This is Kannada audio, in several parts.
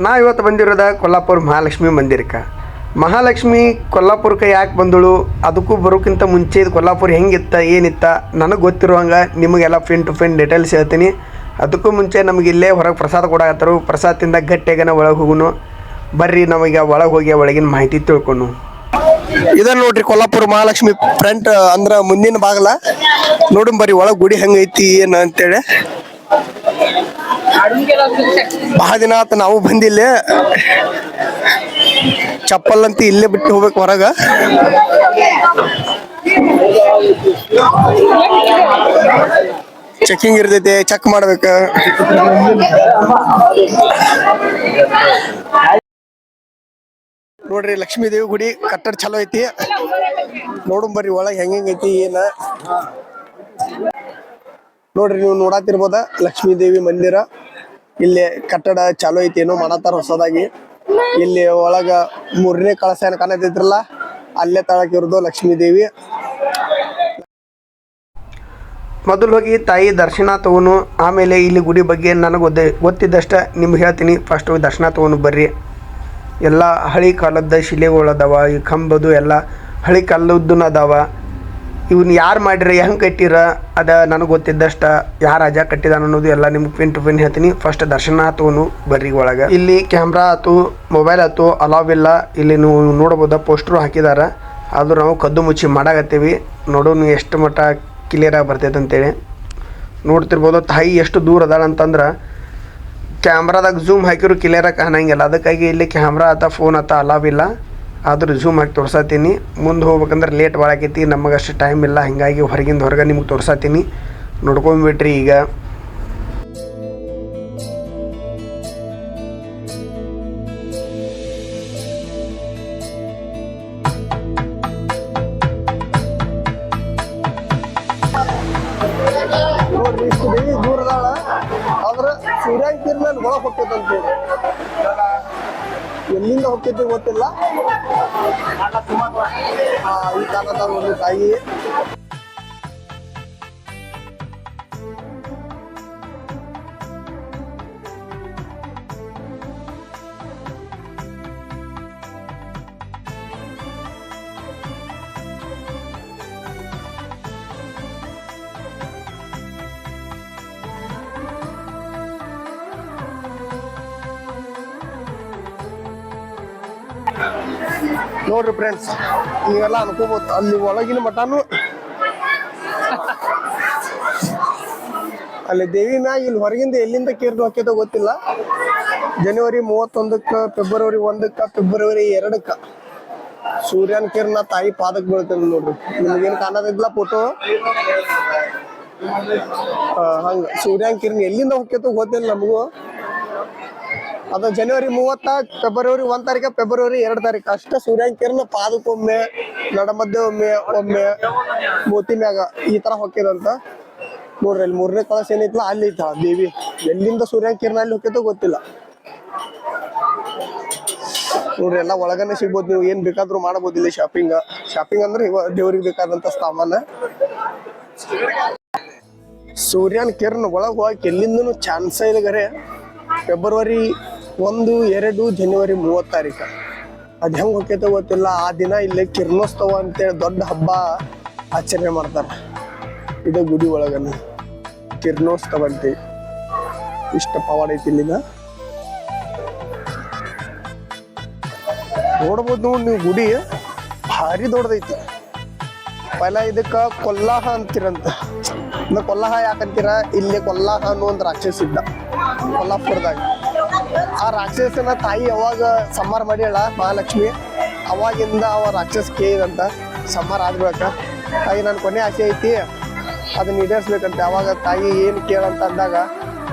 ನಾ ಇವತ್ತು ಬಂದಿರೋದ ಕೊಲ್ಲಾಪುರ ಮಹಾಲಕ್ಷ್ಮಿ ಮಂದಿರಕ್ಕೆ. ಮಹಾಲಕ್ಷ್ಮಿ ಕೊಲ್ಲಾಪುರಕ್ಕೆ ಯಾಕೆ ಬಂದಳು? ಅದಕ್ಕೂ ಬರೋಕ್ಕಿಂತ ಮುಂಚೆ ಇದು ಕೊಲ್ಲಾಪುರ ಹೆಂಗಿತ್ತ, ಏನಿತ್ತ? ನನಗೆ ಗೊತ್ತಿರುವಂಗೆ ನಿಮಗೆಲ್ಲ ಫಿನ್ ಟು ಫಿನ್ ಡೀಟೇಲ್ಸ್ ಹೇಳ್ತೀನಿ. ಅದಕ್ಕೂ ಮುಂಚೆ ನಮಗೆ ಇಲ್ಲೇ ಹೊರಗೆ ಪ್ರಸಾದ ಕೊಡಾಕತ್ತಾರು. ಪ್ರಸಾದದಿಂದ ಗಟ್ಟಿಯಾಗನ ಒಳಗೆ ಹೋಗುನು. ಬರ್ರಿ ನಮಗೆ ಒಳಗೆ ಹೋಗಿ ಒಳಗಿನ ಮಾಹಿತಿ ತಿಳ್ಕೊಂಡು ಇದನ್ನ ನೋಡ್ರಿ ಕೊಲ್ಲಾಪುರ ಮಹಾಲಕ್ಷ್ಮಿ ಫ್ರಂಟ್ ಅಂದ್ರ ಮುಂದಿನ ಬಾಗಲ ನೋಡಮ್ ಬರ್ರಿ ಒಳಗೆ ಗುಡಿ ಹೆಂಗೈತಿ, ಏನ ಅಂತೇಳಿ. ಬಹಳ ದಿನ ಆತ ನಾವು ಬಂದಿಲ್ಲ. ಚಪ್ಪಲ್ ಅಂತ ಇಲ್ಲೇ ಬಿಟ್ಟು ಹೋಗ್ಬೇಕು ಹೊರಗ. ಚೆಕಿಂಗ್ ಇರ್ತೈತೆ ಚೆಕ್ ಮಾಡ್ಬೇಕ. ನೋಡ್ರಿ ಲಕ್ಷ್ಮೀ ದೇವಿ ಗುಡಿ ಕಟ್ಟಡ ಚಲೋ ಐತಿ. ನೋಡೋಣ ಬರ್ರಿ ಒಳಗ್ ಹೆಂಗ್ ಐತಿ, ಏನ. ನೋಡ್ರಿ ನೀವು ನೋಡಾತಿರ್ಬೋದ ಲಕ್ಷ್ಮೀ ದೇವಿ ಮಂದಿರ. ಇಲ್ಲಿ ಕಟ್ಟಡ ಚಾಲೋ ಐತಿ, ಏನೋ ಮಾಡತ್ತಾರ ಹೊಸದಾಗಿ. ಇಲ್ಲಿ ಒಳಗ ಮೂರನೇ ಕಳಸ ಏನ್ ಕಾಣತೈತ್ರಲ್ಲ ಅಲ್ಲೇ ತಳಕ್ ಇರೋದು ಲಕ್ಷ್ಮೀ ದೇವಿ. ಮೊದಲು ಹೋಗಿ ತಾಯಿ ದರ್ಶನ ತಗೋನು ಆಮೇಲೆ ಇಲ್ಲಿ ಗುಡಿ ಬಗ್ಗೆ ನನಗೆ ಗೊತ್ತ ಗೊತ್ತಿದ್ದಷ್ಟ ನಿಮ್ಗೆ ಹೇಳ್ತೀನಿ. ಫಸ್ಟ್ ಹೋಗಿ ದರ್ಶನ ತಗೊಂಡು ಬರ್ರಿ. ಎಲ್ಲ ಹಳಿ ಕಾಲದ ಶಿಲೆಗಳು ಅದಾವ, ಈ ಕಂಬದು ಎಲ್ಲ ಹಳಿ ಕಾಲದ್ದು ಅದಾವ. ಇವನ್ ಯಾರು ಮಾಡಿರ ಹೆಂಗೆ ಕಟ್ಟಿರ? ಅದ ನನಗೆ ಗೊತ್ತಿದ್ದಷ್ಟ ಯಾರ ರಾಜ ಕಟ್ಟಿದಾನ ಅನ್ನೋದು ಎಲ್ಲ ನಿಮ್ಗೆ ಪಿನ್ ಟು ಪಿನ್ ಹೇಳ್ತೀನಿ. ಫಸ್ಟ್ ದರ್ಶನ ಆತವನು ಬರ್ರಿ ಒಳಗೆ. ಇಲ್ಲಿ ಕ್ಯಾಮ್ರಾ ಆತು ಮೊಬೈಲ್ ಆತು ಅಲಾವ್ ಇಲ್ಲ. ಇಲ್ಲಿ ನೀವು ನೋಡ್ಬೋದ ಪೋಸ್ಟ್ರು ಹಾಕಿದಾರ. ಆದ್ರೂ ನಾವು ಕದ್ದು ಮುಚ್ಚಿ ಮಾಡಾಕತ್ತೀವಿ. ನೋಡೋನು ಎಷ್ಟು ಮಟ್ಟ ಕ್ಲಿಯರಾಗಿ ಬರ್ತೈತೆ ಅಂತೇಳಿ. ನೋಡ್ತಿರ್ಬೋದು ತಾಯಿ ಎಷ್ಟು ದೂರ ಅದಾಳ ಅಂತಂದ್ರೆ ಕ್ಯಾಮ್ರಾದಾಗ ಝೂಮ್ ಕ್ಲಿಯರ್ ಕ್ಲಿಯರಾಗಿ ಕಾಣಂಗಿಲ್ಲ. ಅದಕ್ಕಾಗಿ ಇಲ್ಲಿ ಕ್ಯಾಮ್ರಾ ಆತ ಫೋನ್ ಆತ ಅಲಾವ್ ಇಲ್ಲ. ಆದ್ರೂ ಝೂಮ್ ಹಾಕಿ ತೋರ್ಸತ್ತೀನಿ ಮುಂದೆ ಹೋಗ್ಬೇಕಂದ್ರೆ ಲೇಟ್ ಭಾಳ ಆಕೈತಿ. ನಮಗೆ ಅಷ್ಟು ಟೈಮ್ ಇಲ್ಲ. ಹಿಂಗಾಗಿ ಹೊರಗಿಂದ ಹೊರಗೆ ನಿಮ್ಗೆ ತೋರ್ಸತ್ತೀನಿ ನೋಡ್ಕೊಂಬಿಟ್ರಿ ಈಗ. ಸೂರ್ಯ ಕಿರಣ ಒಳಗೆ ಹೋಗ್ತೈತಂತ ಎಲ್ಲಿಂದ ಹೋಗ್ತೈತಿ ಗೊತ್ತಿಲ್ಲ. ಈ ಕಾರಣದಾಗ ಒಂದು ತಾಯಿ. ನೋಡ್ರಿ ಫ್ರೆಂಡ್ಸ್ ನೀವೆಲ್ಲ ಅನ್ಕೋಬಹುದು ಅಲ್ಲಿ ಒಳಗಿನ ಮಠನು ಅಲ್ಲಿ ದೇವಿನ ಇಲ್ಲಿ ಹೊರಗಿಂದ ಎಲ್ಲಿಂದ ಕೇರ್ದು ಹಾಕಿದ ಗೊತ್ತಿಲ್ಲ. ಜನವರಿ ಮೂವತ್ತೊಂದಕ್ಕ, ಫೆಬ್ರವರಿ ಒಂದಕ್ಕ, ಫೆಬ್ರವರಿ ಎರಡಕ್ಕ ಸೂರ್ಯನ ಕಿರಣ ತಾಯಿ ಪಾದಕ್ ಬೀಳ್ತೇನೆ ನೋಡ್ರಿ. ನಿಮ್ಗೇನು ಕಾಣೋದಿಲ್ಲ ಫೋಟೋ ಹಂಗ. ಸೂರ್ಯನ ಕಿರಣ ಎಲ್ಲಿಂದ ಹೋಗ್ಯತೋ ಗೊತ್ತಿಲ್ಲ ನಮಗೂ. ಅದು ಜನವರಿ ಮೂವತ್ತ ಫೆಬ್ರವರಿ ಒಂದ್ ತಾರೀಕ ಫೆಬ್ರವರಿ ಎರಡ್ ತಾರೀಕು. ಅಷ್ಟ ಸೂರ್ಯನ ಕಿರಣ ಪಾದಕ್ಕೊಮ್ಮೆ ನಡಮಧ್ಯ ಒಮ್ಮೆ ಒಮ್ಮೆ ಮೂತಿ ಮ್ಯಾಗ ಈ ತರ ಹೊಕ್ಕಿದಂತ ನೋಡ್ರಿ ಅಲ್ಲಿ ಮೂರನೇ ಕಳಸ ಏನೈತಲ್ಲ ಅಲ್ಲಿ ಐತ ದೇವಿ. ಎಲ್ಲಿಂದ ಸೂರ್ಯನ ಕಿರಣ ಅಲ್ಲಿ ಹೊಕ್ಕೈತೋ ಗೊತ್ತಿಲ್ಲ. ನೋಡ್ರಿ, ಎಲ್ಲ ಒಳಗನೆ ಸಿಗ್ಬೋದು ನೀವು, ಏನ್ ಬೇಕಾದ್ರೂ ಮಾಡಬಹುದು ಇಲ್ಲಿ ಶಾಪಿಂಗ್ ಶಾಪಿಂಗ್ ಅಂದ್ರೆ ಇವ ದೇವ್ರಿಗೆ ಬೇಕಾದಂತ ಸಾಮಾನ. ಸೂರ್ಯನ ಕಿರಣ ಒಳಗ್ ಹೋಗಕ್ಕೆ ಎಲ್ಲಿಂದನು ಚಾನ್ಸ್ ಇಲ್ಲ ಗರೆ. ಫೆಬ್ರವರಿ ಒಂದು, ಎರಡು ಜನವರಿ ಮೂವತ್ತು ತಾರೀಕು ಅದು ಹೆಂಗೆ ಹೋಗ್ಯತ ಗೊತ್ತಿಲ್ಲ. ಆ ದಿನ ಇಲ್ಲಿ ಕಿರಣೋತ್ಸವ ಅಂತೇಳಿ ದೊಡ್ಡ ಹಬ್ಬ ಆಚರಣೆ ಮಾಡ್ತಾರೆ. ಇದು ಗುಡಿ ಒಳಗನ ಕಿರಣೋತ್ಸವ ಅಂತೇಳಿ ಇಷ್ಟ ಪವಾಡ ಐತಿ ಇಲ್ಲಿನ. ನೋಡ್ಬೋದು ನೋಡಿ ನೀವು ಗುಡಿ ಭಾರಿ ದೊಡ್ಡದೈತಿ. ಪೈಲ ಇದಕ್ಕ ಕೊಲ್ಲಾಹ ಅಂತೀರಂತ. ಕೊಲ್ಲಾಹ ಯಾಕಂತೀರ? ಇಲ್ಲಿ ಕೊಲ್ಲಾಹ ಅನ್ನೋ ಒಂದು ರಾಕ್ಷಸ ಇದ್ದ. ಕೊಲ್ಲಾಪುರದಾಗ. ಆ ರಾಕ್ಷಸನ ತಾಯಿ ಯಾವಾಗ ಸಂಹಾರ ಮಾಡ್ಯಾಳ ಮಹಾಲಕ್ಷ್ಮಿ. ಅವಾಗಿಂದ ಅವ ರಾಕ್ಷಸ ಕೇಳಿದಂತ ಸಂಹಾರ ಆದ್ಬೇಕ ತಾಯಿ ನನ್ನ ಕೊನೆ ಆಸೆ ಐತಿ, ಅದನ್ನ ಈಡೇರಿಸ್ಬೇಕಂತ. ಅವಾಗ ತಾಯಿ ಏನು ಕೇಳಂತ ಅಂದಾಗ,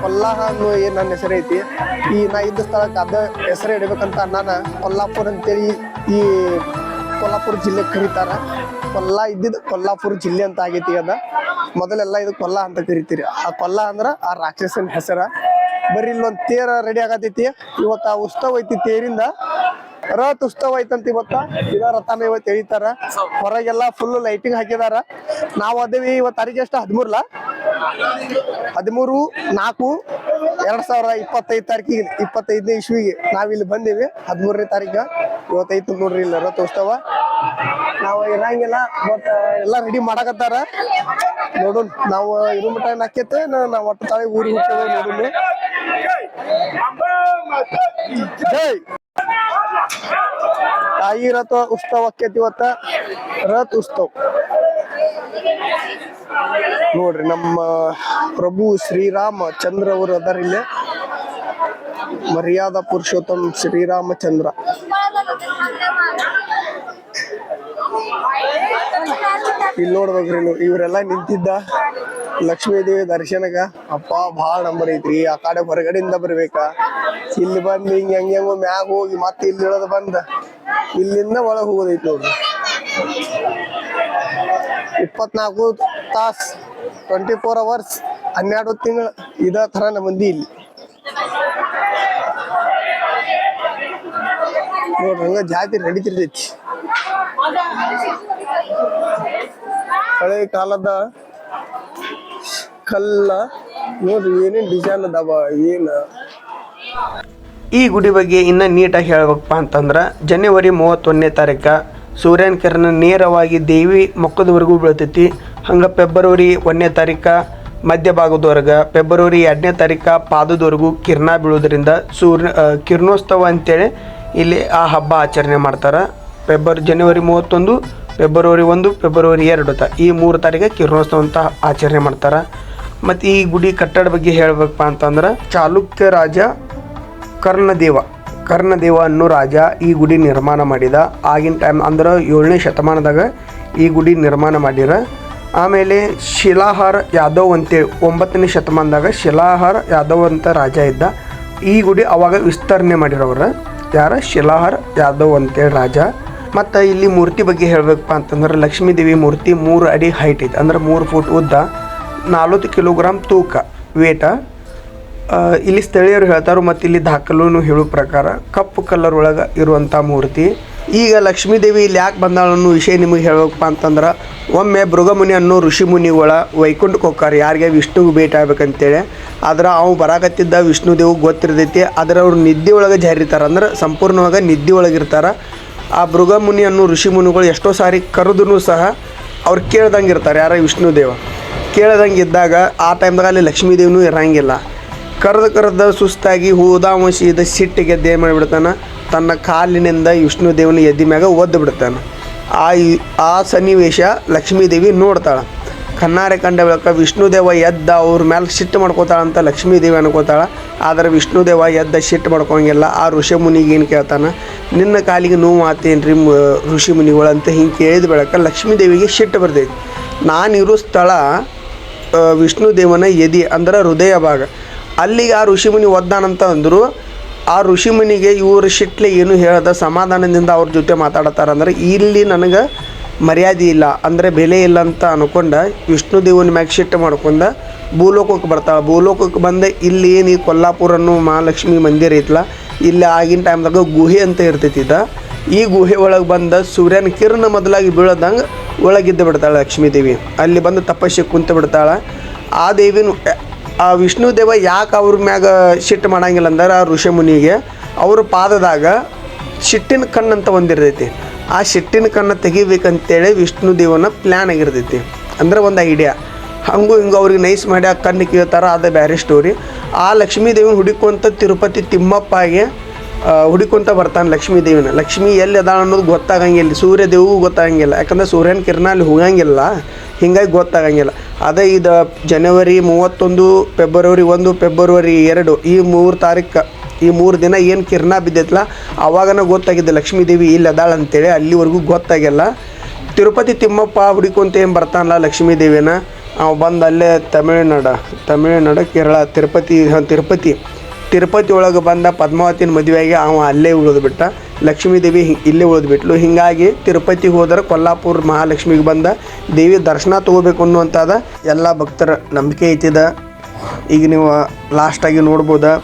ಕೊಲ್ಲಾಹ ಅನ್ನೋ ಏನ್ ನನ್ನ ಹೆಸರು ಐತಿ, ಈ ನಾ ಇದ್ದ ಸ್ಥಳಕ್ಕೆ ಅದ ಹೆಸರು ಇಡಬೇಕಂತ ನಾನು ಕೊಲ್ಲಾಪುರ ಅಂತೇಳಿ ಈ ಕೊಲ್ಲಾಪುರ ಜಿಲ್ಲೆ ಕರೀತಾರ. ಕೊಲ್ಲಾ ಇದ್ದಿದ್ದು ಕೊಲ್ಲಾಪುರ ಜಿಲ್ಲೆ ಅಂತ ಆಗೈತಿ ಅದ. ಮೊದಲೆಲ್ಲ ಇದು ಕೊಲ್ಲ ಅಂತ ಕರಿತೀರಿ. ಆ ಕೊಲ್ಲ ಅಂದ್ರ ಆ ರಾಕ್ಷಸನ ಹೆಸರ. ಬರ್ರಿ ಇಲ್ಲೊಂದು ತೇರ ರೆಡಿ ಆಗತೈತಿ. ಇವತ್ತ ಉತ್ಸವ ಐತಿ ತೇರಿಂದ. ರಥ ಉತ್ಸವ ಐತಂತ ಇವತ್ತ. ಇದ ರಥನ ಇವತ್ತು ಎಳಿತಾರ. ಹೊರಗೆಲ್ಲ ಫುಲ್ ಲೈಟಿಂಗ್ ಹಾಕಿದಾರ. ನಾವು ಅದೇವಿ ಇವತ್ತು ತಾರೀಕು ಎಷ್ಟ? ಹದಿಮೂರ್ಲ? ಹದಿಮೂರು, ನಾಲ್ಕು, ಎರಡ್ ಸಾವಿರದ ಇಪ್ಪತ್ತೈದು ತಾರೀಕಿಗೆ, ಇಪ್ಪತ್ತೈದನೇ ಇಸ್ವಿಗೆ ನಾವಿಲ್ಲಿ ಬಂದೇವಿ. ಹದಿಮೂರನೇ ತಾರೀಕು ಇವತ್ತೈತು ನೋಡ್ರಿ ಇಲ್ಲಿ ರಥೋತ್ಸವ ನಾವು ಇರಂಗಿಲ್ಲ ಬಟ್ ಎಲ್ಲ ರೆಡಿ ಮಾಡಕತ್ತಾರ. ನೋಡೋಣ. ನಾವು ಇರೋ ಮಟ್ಟ ನಾಕೈತೆ ನಾವು ಒಟ್ಟು ತಾಳಿ ಊರಿಗೆ ಹೋಗ್ತೇವೆ ನೋಡೋಣ. ಜೈ. ತಾಯಿ ರಥ ಉತ್ಸವ ಆಕ್ಕೇತಿ ಇವತ್ತ? ರಥ ಉತ್ಸವ. ನೋಡ್ರಿ ನಮ್ಮ ಪ್ರಭು ಶ್ರೀರಾಮ ಚಂದ್ರ ಅವರು ಅದಾರ ಇಲ್ಲಿ. ಮರ್ಯಾದಾ ಪುರುಷೋತ್ತಮ ಶ್ರೀರಾಮಚಂದ್ರ. ಇಲ್ಲಿ ನೋಡ್ಬೇಕ್ರಿ ಇವರೆಲ್ಲ ನಿಂತಿದ್ದ? ಲಕ್ಷ್ಮೀ ದೇವಿ ದರ್ಶನಗ, ಅಪ್ಪ ಭಾಳ ನಂಬರ್ ಐತ್ರಿ, ಆ ಕಡೆ ಹೊರಗಡೆಯಿಂದ ಬರ್ಬೇಕ. ಇಲ್ಲಿ ಬಂದು ಹಿಂಗ ಹೆಂಗ ಮ್ಯಾಗ ಹೋಗಿ ಮತ್ತೆ ಇಲ್ಲಿ ಇಳದ್ ಬಂದ, ಇಲ್ಲಿಂದ ಒಳಗ್ ಹೋಗೋದೈತಿ ನೋಡ್ರಿ. ಇಪ್ಪತ್ನಾಲ್ಕು ತಾಸ್ ಟ್ವೆಂಟಿ ಫೋರ್ ಅವರ್ಸ್ ಹನ್ನೆರಡು ತಿಂಗಳು, ಇದ ತರ ನಮ್ಮ ಮಂದಿ ಇಲ್ಲಿ. ನೋಡ್ರಿ, ಹಂಗ ಜಾತಿ ನಡೀತಿರ್ತೈತಿ. ಹಳೆ ಕಾಲದ ಕಲ್ಲ. ನೋಡ್ರಿ, ಏನೇನ್ ಡಿಸೈನ್ ಅದಾವ, ಏನ? ಈ ಗುಡಿ ಬಗ್ಗೆ ಇನ್ನೂ ನೀಟಾಗಿ ಹೇಳ್ಬೇಕಪ್ಪ ಅಂತಂದ್ರೆ, ಜನವರಿ ಮೂವತ್ತೊಂದನೇ ತಾರೀಕು ಸೂರ್ಯನ ಕಿರಣ ನೇರವಾಗಿ ದೇವಿ ಮೊಕ್ಕದವರೆಗೂ ಬೀಳ್ತೈತಿ. ಹಂಗೆ ಫೆಬ್ರವರಿ ಒಂದನೇ ತಾರೀಕು ಮಧ್ಯಭಾಗದವರೆಗೆ ಫೆಬ್ರವರಿ ಎರಡನೇ ತಾರೀಕು ಪಾದದವರೆಗೂ ಕಿರಣ ಬೀಳೋದ್ರಿಂದ ಸೂರ್ಯ ಕಿರಣೋತ್ಸವ ಅಂತೇಳಿ ಇಲ್ಲಿ ಆ ಹಬ್ಬ ಆಚರಣೆ ಮಾಡ್ತಾರೆ. ಫೆಬ್ರ, ಜನವರಿ ಮೂವತ್ತೊಂದು, ಫೆಬ್ರವರಿ ಒಂದು, ಫೆಬ್ರವರಿ ಎರಡು ಈ ಮೂರು ತಾರೀಕು ಕಿರಣೋತ್ಸವ ಅಂತ ಆಚರಣೆ ಮಾಡ್ತಾರೆ. ಮತ್ತು ಈ ಗುಡಿ ಕಟ್ಟಡ ಬಗ್ಗೆ ಹೇಳ್ಬೇಕಪ್ಪ ಅಂತಂದ್ರೆ ಚಾಲುಕ್ಯ ರಾಜ ಕರ್ಣದೇವ. ಕರ್ಣದೇವ ಅನ್ನೋ ರಾಜ ಈ ಗುಡಿ ನಿರ್ಮಾಣ ಮಾಡಿದ. ಆಗಿನ ಟೈಮ್ ಅಂದ್ರೆ ಏಳನೇ ಶತಮಾನದಾಗ ಈ ಗುಡಿ ನಿರ್ಮಾಣ ಮಾಡಿರ. ಆಮೇಲೆ ಶಿಲಾಹಾರ ಯಾದವ್ ಅಂತೇಳಿ ಒಂಬತ್ತನೇ ಶತಮಾನದಾಗ ಶಿಲಾಹಾರ ಯಾದವ್ ಅಂತ ರಾಜ ಇದ್ದ. ಈ ಗುಡಿ ಅವಾಗ ವಿಸ್ತರಣೆ ಮಾಡಿರೋರು ಯಾರ? ಶಿಲಾಹಾರ ಯಾದವ್ ಅಂತೇಳಿ ರಾಜ. ಮತ್ತು ಇಲ್ಲಿ ಮೂರ್ತಿ ಬಗ್ಗೆ ಹೇಳಬೇಕಪ್ಪ ಅಂತಂದ್ರೆ ಲಕ್ಷ್ಮೀದೇವಿ ಮೂರ್ತಿ ಮೂರು ಅಡಿ ಹೈಟ್ ಐತೆ. ಅಂದ್ರೆ ಮೂರು ಫುಟ್ ಉದ್ದ. ನಲ್ವತ್ತು ಕಿಲೋಗ್ರಾಮ್ ತೂಕ. ವೇಟ ಇಲ್ಲಿ ಸ್ಥಳೀಯರು ಹೇಳ್ತಾರೆ ಮತ್ತು ಇಲ್ಲಿ ದಾಖಲೂ ಹೇಳೋ ಪ್ರಕಾರ ಕಪ್ಪು ಕಲರ್ ಒಳಗೆ ಇರುವಂಥ ಮೂರ್ತಿ. ಈಗ ಲಕ್ಷ್ಮೀದೇವಿ ಇಲ್ಲಿ ಯಾಕೆ ಬಂದಾಳ ಅನ್ನೋ ವಿಷಯ ನಿಮಗೆ ಹೇಳಬೇಕಪ್ಪ ಅಂತಂದ್ರೆ, ಒಮ್ಮೆ ಮೃಗಮುನಿ ಅನ್ನೋ ಋಷಿ ಮುನಿಗಳ ವೈಕುಂಠಕ್ಕೆ ಹೋಗ್ತಾರೆ ಯಾರಿಗೆ ವಿಷ್ಣುಗೆ ಭೇಟಿ ಆಗ್ಬೇಕಂತೇಳಿ, ಆದ್ರೆ ಅವ್ನು ಬರಾಕತ್ತಿದ್ದ ವಿಷ್ಣುದೇವ್ ಗೊತ್ತಿರ್ತೈತಿ, ಆದ್ರೆ ಅವ್ರು ನಿದ್ದೆ ಒಳಗೆ ಜಾರಿರ್ತಾರೆ, ಅಂದ್ರೆ ಸಂಪೂರ್ಣವಾಗಿ ನಿದ್ದೆ ಒಳಗಿರ್ತಾರೆ ಆ ಮೃಗಮುನಿ ಅನ್ನೋ ಋಷಿ ಮುನಿಗಳು ಎಷ್ಟೋ ಸಾರಿ ಕರೆದೂ ಸಹ ಅವ್ರು ಕೇಳ್ದಂಗೆ ಇರ್ತಾರೆ ಯಾರ ವಿಷ್ಣು ದೇವ ಕೇಳ್ದಂಗೆ ಇದ್ದಾಗ ಆ ಟೈಮ್ದಾಗ ಅಲ್ಲಿ ಲಕ್ಷ್ಮೀ ದೇವಿನೂ ಇರಂಗಿಲ್ಲ. ಕರೆದು ಕರೆದ ಸುಸ್ತಾಗಿ ಹೋದಾಮಸಿದ ಸಿಟ್ಟಿಗೆ ದೇ ಏನು ಮಾಡಿಬಿಡ್ತಾನೆ. ತನ್ನ ಕಾಲಿನಿಂದ ವಿಷ್ಣು ದೇವನ ಎದ್ದಿ ಮ್ಯಾಗ ಒದ್ದು ಬಿಡ್ತಾನೆ. ಆ ಆ ಸನ್ನಿವೇಶ ಲಕ್ಷ್ಮೀದೇವಿ ನೋಡ್ತಾಳೆ. ಕಣ್ಣಾರೆ ಕಂಡ ಬಳಿಕ ವಿಷ್ಣುದೇವ ಎದ್ದ ಅವ್ರ ಮೇಲೆ ಸಿಟ್ಟು ಮಾಡ್ಕೋತಾಳ ಅಂತ ಲಕ್ಷ್ಮೀದೇವಿ ಅನ್ಕೋತಾಳ. ಆದರೆ ವಿಷ್ಣುದೇವ ಎದ್ದ ಸಿಟ್ಟು ಮಾಡ್ಕೊಂಗಿಲ್ಲ ಆ ಋಷಿ ಮುನಿಗೆ ಏನು ಕೇಳ್ತಾನೆ? ನಿನ್ನ ಕಾಲಿಗೆ ನೋವು ಆತೇನ್ರಿ ಮು ಋಷಿ ಮುನಿಗಳು ಅಂತ ಹಿಂಗೆ ಕೇಳಿದ ಬೆಳಕ ಲಕ್ಷ್ಮೀದೇವಿಗೆ ಸಿಟ್ಟು ಬರ್ತೈತಿ ನಾನಿರೋ ಸ್ಥಳ ವಿಷ್ಣು ದೇವನ ಎದಿ, ಅಂದ್ರೆ ಹೃದಯ ಭಾಗ. ಅಲ್ಲಿಗೆ ಆ ಋಷಿಮುನಿ ಒದ್ದಾನಂತ ಅಂದರು, ಆ ಋಷಿಮುನಿಗೆ ಇವರು ಶಿಟ್ಲೆ ಏನು ಹೇಳ್ದ ಸಮಾಧಾನದಿಂದ ಅವ್ರ ಜೊತೆ ಮಾತಾಡತ್ತಾರ ಅಂದ್ರೆ, ಇಲ್ಲಿ ನನಗೆ ಮರ್ಯಾದೆ ಇಲ್ಲ, ಅಂದರೆ ಬೆಲೆ ಇಲ್ಲ ಅಂತ ಅನ್ಕೊಂಡ ವಿಷ್ಣು ದೇವನ ಮ್ಯಾಗ ಶಿಟ್ ಮಾಡ್ಕೊಂಡ ಭೂಲೋಕಕ್ಕೆ ಬರ್ತಾಳೆ. ಭೂಲೋಕಕ್ಕೆ ಬಂದ ಇಲ್ಲಿ ಏನು ಈ ಕೊಲ್ಲಾಪುರ ಅನ್ನೋ ಮಹಾಲಕ್ಷ್ಮಿ ಮಂದಿರ ಐತಲ್ಲ ಇಲ್ಲಿ ಆಗಿನ ಟೈಮ್ದಾಗ ಗುಹೆ ಅಂತ ಇರ್ತೈತಿದ್ದ ಈ ಗುಹೆ ಒಳಗೆ ಬಂದ ಸೂರ್ಯನ ಕಿರಣ ಮೊದಲಾಗಿ ಬೀಳದಂಗೆ ಒಳಗಿದ್ದು ಬಿಡ್ತಾಳೆ ಲಕ್ಷ್ಮೀ ದೇವಿ. ಅಲ್ಲಿ ಬಂದು ತಪಸ್ಸಿಗೆ ಕುಂತು ಬಿಡ್ತಾಳೆ. ಆ ದೇವಿನ, ಆ ವಿಷ್ಣು ದೇವ ಯಾಕೆ ಅವ್ರ ಮ್ಯಾಗ ಸಿಟ್ಟು ಮಾಡಂಗಿಲ್ಲ ಅಂದ್ರೆ ಆ ಋಷಿ ಮುನಿಗೆ. ಅವ್ರ ಪಾದದಾಗ ಸಿಟ್ಟಿನ ಕಣ್ಣಂತ ಒಂದಿರ್ತೈತಿ ಆ ಸಿಟ್ಟಿನ ಕಣ್ಣು ತೆಗಿಬೇಕಂತೇಳಿ ವಿಷ್ಣು ದೇವನ ಪ್ಲ್ಯಾನ್ ಆಗಿರ್ತೈತಿ. ಅಂದ್ರೆ ಒಂದು ಐಡಿಯಾ ಹಂಗೂ ಹಿಂಗೆ ಅವ್ರಿಗೆ ನೈಸ್ ಮಾಡಿ ಆ ಕಣ್ಣು ಕೇಳ್ತಾರ, ಅದು ಬೇರೆ ಸ್ಟೋರಿ ಆ ಲಕ್ಷ್ಮೀ ದೇವಿನ ಹುಡುಕುವಂಥ ತಿರುಪತಿ ತಿಮ್ಮಪ್ಪಗೆ ಹುಡುಕೊಂತ ಬರ್ತಾನೆ ಲಕ್ಷ್ಮೀ ದೇವಿನ. ಲಕ್ಷ್ಮಿ ಎಲ್ಲಿ ಅದಾಳ ಅನ್ನೋದು ಗೊತ್ತಾಗಂಗಿಲ್ಲ. ಸೂರ್ಯ ದೇವಿಗೂ ಗೊತ್ತಾಗಂಗಿಲ್ಲ. ಯಾಕಂದ್ರೆ ಸೂರ್ಯನ ಕಿರಣ ಅಲ್ಲಿ ಹೋಗಂಗಿಲ್ಲ. ಹಿಂಗಾಗಿ ಗೊತ್ತಾಗಂಗಿಲ್ಲ. ಅದೇ ಇದು ಜನವರಿ ಮೂವತ್ತೊಂದು, ಫೆಬ್ರವರಿ ಒಂದು, ಫೆಬ್ರವರಿ ಎರಡು, ಈ ಮೂರು ತಾರೀಕು, ಈ ಮೂರು ದಿನ ಏನು ಕಿರಣ ಬಿದ್ದೈತಲ್ಲ ಆವಾಗನ ಗೊತ್ತಾಗಿದ್ದೆ ಲಕ್ಷ್ಮೀ ದೇವಿ ಇಲ್ಲಿ ಅದಾಳ ಅಂತೇಳಿ ಅಲ್ಲಿವರೆಗೂ ಗೊತ್ತಾಗಿಲ್ಲ ತಿರುಪತಿ ತಿಮ್ಮಪ್ಪ ಹುಡುಕೊಂತ ಏನು ಬರ್ತಾನಲ್ಲ ಲಕ್ಷ್ಮೀ ದೇವಿನ? ಅವ ಬಂದು ಅಲ್ಲೇ ತಮಿಳ್ನಾಡು ತಮಿಳ್ನಾಡು, ಕೇರಳ, ತಿರುಪತಿ ತಿರುಪತಿ. ತಿರುಪತಿ ಒಳಗೆ ಬಂದ ಪದ್ಮಾವತಿನ ಮದುವೆಗೆ ಅವ ಅಲ್ಲೇ ಉಳಿದ್ಬಿಟ್ಟ. ಲಕ್ಷ್ಮೀ ದೇವಿ ಹಿ- ಇಲ್ಲೇ ಉಳಿದ್ಬಿಟ್ಲು. ಹೀಗಾಗಿ ತಿರುಪತಿಗೆ ಹೋದ್ರೆ ಕೊಲ್ಲಾಪುರ ಮಹಾಲಕ್ಷ್ಮಿಗೆ ಬಂದ ದೇವಿ ದರ್ಶನ ತೊಗೋಬೇಕು ಅನ್ನುವಂಥದ್ದು ಎಲ್ಲ ಭಕ್ತರ ನಂಬಿಕೆ ಐತಿದ ಈಗ ನೀವು ಲಾಸ್ಟಾಗಿ ನೋಡ್ಬೋದ.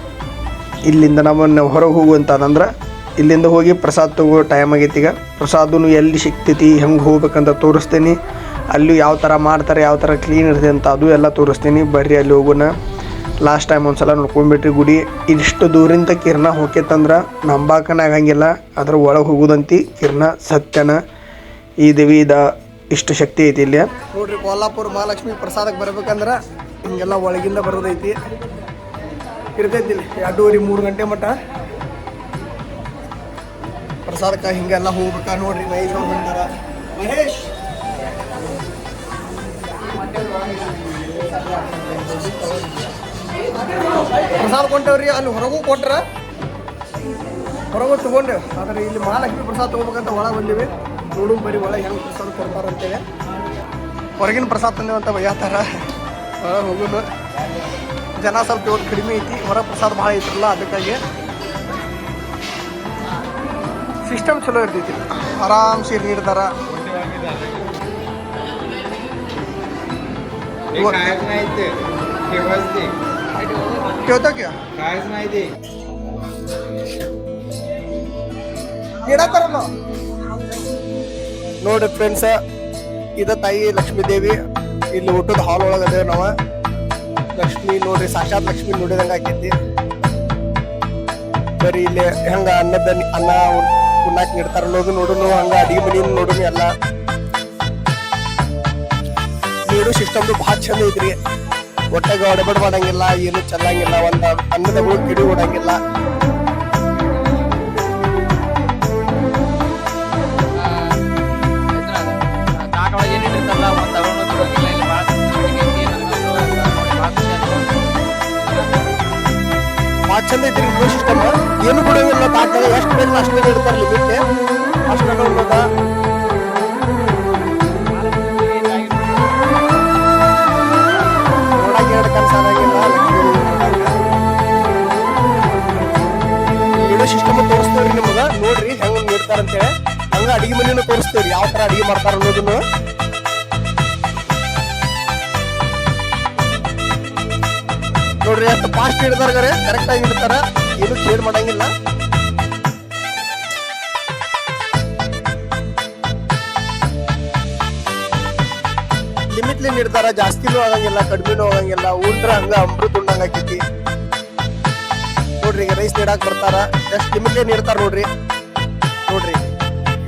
ಇಲ್ಲಿಂದ ನಾವು ಹೊರಗೆ ಹೋಗುವಂಥದ್ದಂದ್ರೆ ಇಲ್ಲಿಂದ ಹೋಗಿ ಪ್ರಸಾದ ತಗೋ ಟೈಮ್ ಆಗೈತಿ ಈಗ. ಪ್ರಸಾದನು ಎಲ್ಲಿ ಸಿಗ್ತೈತಿ, ಹೆಂಗೆ ಹೋಗ್ಬೇಕಂತ ತೋರಿಸ್ತೀನಿ. ಅಲ್ಲಿ ಯಾವ ಥರ ಮಾಡ್ತಾರೆ, ಯಾವ ಥರ ಕ್ಲೀನ್ ಇರುತ್ತೆ ಅಂತ ಅದು ಎಲ್ಲ ತೋರಿಸ್ತೀನಿ. ಬರ್ರಿ ಅಲ್ಲಿ ಹೋಗೋಣ. ಲಾಸ್ಟ್ ಟೈಮ್ ಒಂದ್ಸಲ ನೋಡ್ಕೊಂಡ್ಬಿಟ್ರಿ ಗುಡಿ. ಇಷ್ಟು ದೂರಿಂದ ಕಿರಣ ಹೋಗ್ಯತ್ತಂದ್ರೆ ನಂಬಾಕನ ಆಗಂಗಿಲ್ಲ. ಅದ್ರ ಒಳಗೆ ಹೋಗೋದಂತಿ ಕಿರಣ ಸತ್ಯನ. ಈ ದೇವಿದ ಇಷ್ಟು ಶಕ್ತಿ ಐತಿ ಇಲ್ಲಿ ನೋಡ್ರಿ ಕೊಲ್ಲಾಪುರ ಮಹಾಲಕ್ಷ್ಮಿ ಪ್ರಸಾದಕ್ಕೆ ಬರ್ಬೇಕಂದ್ರ ಹಿಂಗೆಲ್ಲ ಒಳಗಿಂದ ಬರೋದೈತಿ. ಇರ್ತೈತಿ ಇಲ್ಲಿ ಎರಡೂವರೆ ಮೂರು ಗಂಟೆ ಮಟ್ಟ ಪ್ರಸಾದಕ್ಕೆ ಹಿಂಗೆಲ್ಲ ಹೋಗ್ಬೇಕ ನೋಡ್ರಿ ಮಹೇಶ್ ಬಂದಾರ. ಮಹೇಶ್! ಪ್ರಸಾದ ಕೊಂಡವ್ರಿ ಅಲ್ಲಿ ಹೊರಗೂ ಕೊಟ್ರ. ಹೊರಗೂ ತಗೊಂಡೇವು ಆದರೆ ಇಲ್ಲಿ ಮಹಾಲಕ್ಷ್ಮಿ ಪ್ರಸಾದ ತಗೋಬೇಕಂತ ಒಳಗೆ ಬಂದೀವಿ. ನೋಡು, ಬರೀ ಒಳಗೆ ಹೆಂಗೆ ಪ್ರಸಾದ ಕೊಡ್ತಾರ ಅಂತೇಳಿ. ಹೊರಗಿನ ಪ್ರಸಾದ ತಂದೇವಂತ ಅಂತ ಬೈಯತ್ತಾರ ಒಳಗೆ ಹೋಗೋದು. ಜನ ಸ್ವಲ್ಪ ಇವತ್ತು ಕಡಿಮೆ ಐತಿ, ಹೊರ ಪ್ರಸಾದ ಭಾಳ ಐತಲ್ಲ ಅದಕ್ಕಾಗಿ. ಸಿಸ್ಟಮ್ ಚಲೋ ಇರ್ತೈತಿ. ಆರಾಮ್ಸಿ ನೀಡ್ತಾರ हे कायच नाही ते केव्हाच ते ಕೇಳ್ತೋಕೆ कायच नाही ते ಇಡತ್ತಾರಲ್ಲ ನೋಡ್ರಿ ಫ್ರೆಂಡ್ಸ್ ಇದ ತಾಯಿ ಲಕ್ಷ್ಮೀ ದೇವಿ ಇಲ್ಲಿ ಊಟದ ಹಾಲ್ ಒಳಗೆ ಅದೇವ್ ನಾವ ಲಕ್ಷ್ಮಿ ನೋಡ್ರಿ ಸಾಕ್ಷಾತ್ ಲಕ್ಷ್ಮಿ ನೋಡಿದಂಗ ಆಕೈತಿ ಬರೀ ಇಲ್ಲಿ ಹೆಂಗ ಅನ್ನದ ಅನ್ನ ಉಣ್ಣಾಕ್ ನೀಡ್ತಾರ ಅನ್ನೋದು ನೋಡುನು ಹಂಗ ಅಡಿಗೆ ಮನಿ ನೋಡುನು ಎಲ್ಲ ನೀರು ಸಿಸ್ಟಮ್ದು ಭಾಳ ಚಂದ ಐತ್ರಿ ಒಟ್ಟಾಗ ಒಡಬಡ್ ಮಾಡಂಗಿಲ್ಲ ಏನು ಚೆಲ್ಲಂಗಿಲ್ಲ ಒಂದ ಅನ್ನದ ಹುಳು ಕಿಡಿ ಓಡಂಗಿಲ್ಲ ತಾಟ ಒಳಗೆ ಏನ್ ಇಟ್ಟಿರ್ತಾರಲ್ಲ ಒಂದ್ ತಗೊಂಡು ಬಿಡೋಂಗಿಲ್ಲ ಇಲ್ಲಿ ಭಾಳ ಭಾಳ ಚಂದ ಐತ್ರಿ ಇರೋ ಸಿಸ್ಟಮ್ ಏನು ಬಿಡೋಂಗಿಲ್ಲ ತಾಟ್ನಾಗ ಎಷ್ಟು ಬೇಕು ಅಷ್ಟು ಬೇಕು ಇಡ್ತಾರೆ ಲಿಮಿಟ್ ಅಷ್ಟು ಹೆಂಗ್ ಹೇಳಿ ಹಂಗ ಅಡಿಗೆ ಮನೆಯನ್ನು ತೋರಿಸ್ತೇವ್ರಿ, ಯಾವ ತರ ಅಡಿಗೆ ಮಾಡ್ತಾರ ಅನ್ನೋದನ್ನು. ನೋಡ್ರಿ ಅಷ್ಟು ಫಾಸ್ಟ್ ಹಿಡ್ದಾರ ಕರೆಕ್ಟ್ ಆಗಿ ಇಡ್ತಾರ ಏನು ಮಾಡಂಗಿಲ್ಲ. ಲಿಮಿಟ್ಲಿ ಇಡ್ತಾರ ಜಾಸ್ತಿನೂ ಆಗಂಗಿಲ್ಲ, ಕಡಿಮೆನೂ ಆಗಂಗಿಲ್ಲ, ಉಂಡ್ರ ಹಂಗ ಅಮೃತ ಉಂಡಂಗ ಆಕೈತಿ. ನೋಡ್ರಿ ರೈಸ್ ನೀಡಾಕ್ ಬರ್ತಾರ. ಎಷ್ಟು ಲಿಮಿಟ್ಲಿ ನೀಡ್ತಾರ ನೋಡ್ರಿ.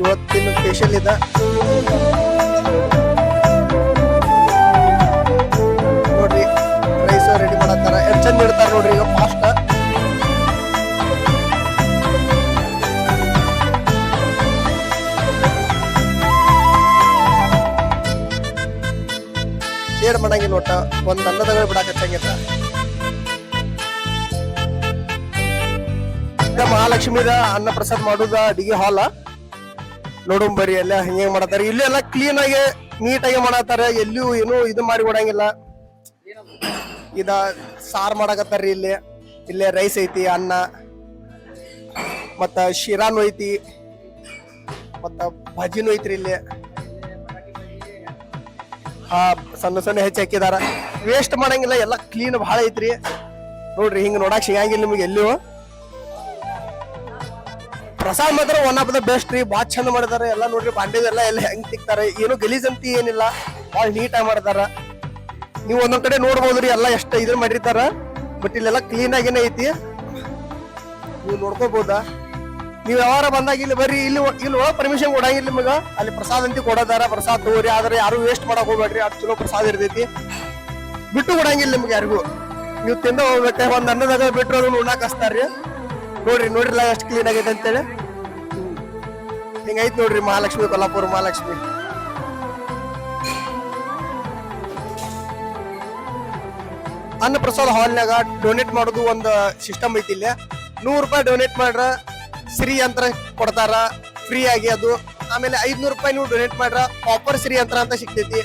ಇವತ್ತಿನ ಸ್ಪೆಷಲ್ ಇದೆ. ನೋಡ್ರಿ ರೈಸ್ ರೆಡಿ ಮಾಡತ್ತಾರ. ಎಷ್ಟು ಚಂದ ಇಡ್ತಾರ ನೋಡ್ರಿ ಈಗ ಫಾಸ್ಟ್ ಏಡ್ ಮಾಡಂಗಿಲ್ಲ ನೋಟ, ಒಂದ್ ಅನ್ನದಾಗ ಬಿಡಾಕ ಹಚ್ಚಂಗಿಲ್ಲ ಮಹಾಲಕ್ಷ್ಮಿದ ಅನ್ನ ಪ್ರಸಾದ ಮಾಡುದ ಅಡಿಗೆ ಹಾಲ. ನೋಡುಂ ಬರ್ರಿ, ಎಲ್ಲ ಹೆಂಗೆ ಮಾಡತ್ತಾರ. ಇಲ್ಲಿ ಎಲ್ಲ ಕ್ಲೀನ್ ಆಗಿ ನೀಟಾಗಿ ಮಾಡತ್ತಾರ. ಎಲ್ಲೂ ಏನು ಇದು ಮಾಡಿ ಕೊಡಂಗಿಲ್ಲ ಇದ ಸಾರ್ ಮಾಡಕತ್ತಾರ್ರಿ ಇಲ್ಲಿ. ಇಲ್ಲೇ ರೈಸ್ ಐತಿ, ಅನ್ನ, ಮತ್ತ ಶಿರಾನು ಐತಿ, ಮತ್ತ ಭಾಜಿನೂ ಐತ್ರಿ ಇಲ್ಲಿ. ಹಾ, ಸಣ್ಣ ಸಣ್ಣ ಹೆಚ್ಚು ಹಾಕಿದಾರ. ವೇಸ್ಟ್ ಮಾಡಂಗಿಲ್ಲ, ಎಲ್ಲ ಕ್ಲೀನ್ ಭಾಳ ಐತ್ರಿ. ನೋಡ್ರಿ, ಹಿಂಗ್ ನೋಡಕ್ ಸಿಗಂಗಿಲ್ಲ ನಿಮ್ಗೆ ಎಲ್ಲಿಯೂ. ಪ್ರಸಾದ್ ಮಾತ್ರ ಒನ್ ಆಫ್ ದ ಬೆಸ್ಟ್ ರೀ. ಭಾಳ ಚಂದ ಮಾಡಿದಾರೆ. ಎಲ್ಲ ನೋಡ್ರಿ ಬಾಂಡೆದೆಲ್ಲ ಎಲ್ಲ ಹೆಂಗ್ ತಿಕ್ತಾರೆ. ಏನು ಗಲೀಜ್ ಅಂತ ಏನಿಲ್ಲ. ಭಾಳ ನೀಟಾಗಿ ಮಾಡಿದಾರ. ನೀವು ಒಂದೊಂದ್ ಕಡೆ ನೋಡ್ಬೋದ್ರಿ ಎಲ್ಲ ಎಷ್ಟು ಇದ್ರ ಮಾಡಿರ್ತಾರ. ಬಟ್ ಇಲ್ಲೆಲ್ಲ ಕ್ಲೀನ್ ಆಗೇನೆ ಐತಿ. ನೀವು ನೋಡ್ಕೋಬಹುದಾ ನೀವು ಯಾವಾರ ಬಂದಾಗ ಇಲ್ಲಿ ಬರ್ರಿ, ಇಲ್ಲಿ ಇಲ್ಲಿ ಒಳಗೆ ಪರ್ಮಿಷನ್ ಕೊಡಂಗಿಲ್ಲ ನಿಮಗ. ಅಲ್ಲಿ ಪ್ರಸಾದ ಅಂತ ಕೊಡೋದಾರ. ಪ್ರಸಾದ ತಗೋರಿ, ಆದ್ರೆ ಯಾರು ವೇಸ್ಟ್ ಮಾಡಕ್ ಹೋಗ್ಬೇಡ್ರಿ. ಅದು ಚಲೋ ಪ್ರಸಾದ ಇರ್ತೈತಿ. ಬಿಟ್ಟು ಕೊಡಂಗಿಲ್ಲ ನಿಮ್ಗೆ ಯಾರಿಗೂ. ನೀವು ತಿಂದ ಹೋಗ್ಬೇಕ ಒಂದ್ ಅನ್ನದಾಗ ಬಿಟ್ರು ಅದನ್ನ ಉಣ್ಣಾಕ್ ಹಸ್ತಾರ್ರಿ ನೋಡ್ರಿ ನೋಡ್ರಿಲ್ಲ ಎಷ್ಟು ಕ್ಲೀನ್ ಆಗೈತೆ ಅಂತೇಳಿ. ಹಿಂಗೈತ್ ನೋಡ್ರಿ ಮಹಾಲಕ್ಷ್ಮಿ, ಕೊಲ್ಲಾಪುರ ಮಹಾಲಕ್ಷ್ಮಿ. ಅನ್ನ ಪ್ರಸಾದ ಹಾಲ್ನಾಗ ಡೊನೇಟ್ ಮಾಡೋದು ಒಂದು ಸಿಸ್ಟಮ್ ಐತಿ ಇಲ್ಲಿ. ನೂರು ರೂಪಾಯಿ ಡೊನೇಟ್ ಮಾಡ್ರ ಸಿರಿ ಯಂತ್ರ ಕೊಡ್ತಾರ ಫ್ರೀ ಆಗಿ ಅದು. ಆಮೇಲೆ ಐದ್ನೂರು ರೂಪಾಯಿ ನೀವು ಡೊನೇಟ್ ಮಾಡ್ರ ಕಾಪರ್ ಸಿರಿ ಯಂತ್ರ ಅಂತ ಸಿಗ್ತೈತಿ.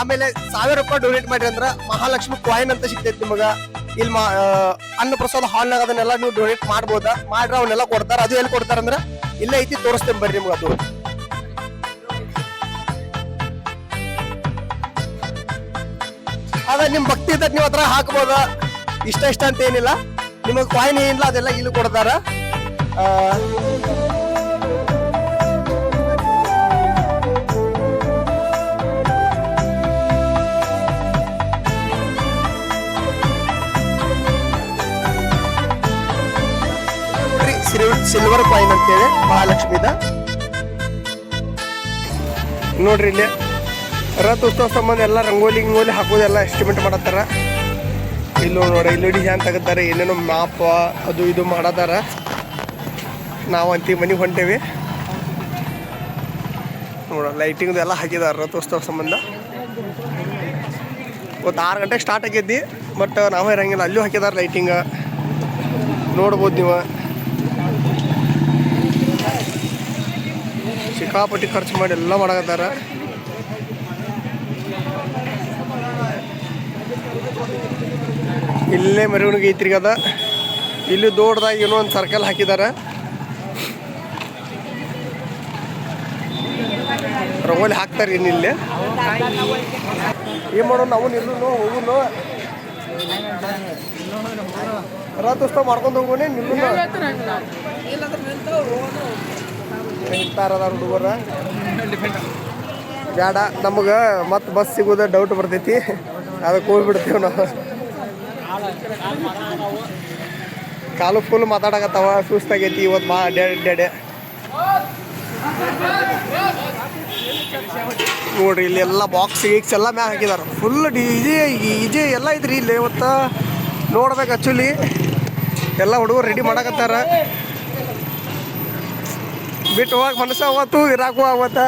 ಆಮೇಲೆ ಸಾವಿರ ರೂಪಾಯಿ ಡೊನೇಟ್ ಮಾಡ್ರಿ ಅಂದ್ರ ಮಹಾಲಕ್ಷ್ಮಿ ಕಾಯಿನ್ ಅಂತ ಸಿಗ್ತೈತಿ ನಿಮಗ. ಇಲ್ಲಿ ಅನ್ನ ಪ್ರಸಾದ ಹಾಲ್ನಾಗ ಅದನ್ನೆಲ್ಲ ನೀವು ಡೊನೇಟ್ ಮಾಡ್ಬೋದ. ಮಾಡ್ರ ಅವನ್ನೆಲ್ಲ ಕೊಡ್ತಾರ. ಅದು ಎಲ್ಲಿ ಕೊಡ್ತಾರ ಅಂದ್ರ ಇಲ್ಲೇ ಐತಿ, ತೋರಿಸ್ತೇನೆ ಬರ್ರಿ ನಿಮ್ಗೆ ಅದು. ಅದ ನಿಮ್ ಭಕ್ತಿ ಇದ್ದ ನೀವು ಹತ್ರ ಹಾಕ್ಬೋದ? ಇಷ್ಟ ಇಷ್ಟ ಅಂತ ಏನಿಲ್ಲ. ನಿಮಗೆ ಕಾಯಿನ್ ಏನಿಲ್ಲ, ಅದೆಲ್ಲ ಇಲ್ಲಿ ಕೊಡ್ತಾರ. ಸಿಲ್ವರ್ ಕಾಯಿನ್ ಅಂತೇಳಿ ಮಹಾಲಕ್ಷ್ಮಿದ. ನೋಡ್ರಿ ಇಲ್ಲಿ ರಥೋತ್ಸವ ಸಂಬಂಧ ಎಲ್ಲ ರಂಗೋಲಿ ಗಿಂಗೋಲಿ ಹಾಕೋದೆಲ್ಲ ಎಸ್ಟಿಮೇಟ್ ಮಾಡತ್ತಾರ. ಇಲ್ಲಿ ನೋಡಿ ಇಲ್ಲಿ ಡಿಸೈನ್ ತೆಗೆದಾರೆ, ಏನೇನೋ ಮ್ಯಾಪ್ ಅದು ಇದು ಮಾಡದಾರ. ನಾವು ಅಂತಿ ಮನೆಗೆ ಹೊಂಟೇವಿ. ನೋಡ ಲೈಟಿಂಗ್ದು ಎಲ್ಲ ಹಾಕಿದಾರ ರಥೋತ್ಸವ ಸಂಬಂಧ ಇವತ್ತು ಆರು ಗಂಟೆಗೆ ಸ್ಟಾರ್ಟ್ ಆಗಿದ್ದಿ ಬಟ್ ನಾವು ಇರಂಗಿಲ್ಲ, ಅಲ್ಲೂ ಹಾಕಿದಾರ ಲೈಟಿಂಗ ನೋಡ್ಬೋದು ನೀವು. ಸಿಕ್ಕಾಪಟ್ಟಿ ಖರ್ಚು ಮಾಡಿ ಎಲ್ಲ ಮಾಡಕತ್ತಾರ. ಇಲ್ಲೇ ಮೆರವಣಿಗೆ ಐತ್ರಿ ಅದ. ಇಲ್ಲಿ ದೊಡ್ಡದಾಗಿ ಏನೋ ಒಂದು ಸರ್ಕಲ್ ಹಾಕಿದಾರ. ರಂಗೋಲಿ ಹಾಕ್ತಾರೆ ಇಲ್ಲಿ. ಏನು ಮಾಡೋಣ ನಾವು ನಿಲ್ಲುನು, ಹೋಗುನು? ರಥೋತ್ಸವ ಮಾಡ್ಕೊಂಡು ಹೋಗೋಣ ನಿಲ್ಲುನು. ನಿಂತಾರದ ಹುಡುಗರ. ಬೇಡ, ನಮಗೆ ಮತ್ತೆ ಬಸ್ ಸಿಗೋದ ಡೌಟ್ ಬರ್ತೈತಿ. ಅದಕ್ಕೆ ಹೋಗ್ಬಿಡ್ತೀವಿ ನಾವು. ಕಾಲು ಫುಲ್ ಮಾತಾಡಕತ್ತಾವ, ಸುಸ್ತಾಗೈತಿ ಇವತ್ತು ಮಾ ಅಡ್ಯಾಡೆ ನೋಡ್ರಿ, ಇಲ್ಲಿ ಎಲ್ಲ ಬಾಕ್ಸ್ ಗೀಕ್ಸ್ ಎಲ್ಲ ಮ್ಯಾಗ ಹಾಕಿದಾರ. ಫುಲ್ ಡಿ ಜೆ ಇಜೆ ಎಲ್ಲ ಐತ್ರಿ ಇಲ್ಲಿ ಇವತ್ತು. ನೋಡ್ಬೇಕು ಆ್ಯಕ್ಚುಲಿ ಎಲ್ಲ ಹುಡುಗರು ರೆಡಿ ಮಾಡಕತ್ತಾರ. ಬಿಟ್ಟು ಹೋಗಕ್ಕೆ ಮನಸ್ಸು ಅವತ್ತು ಇರಾಕು ಅವತ್ತ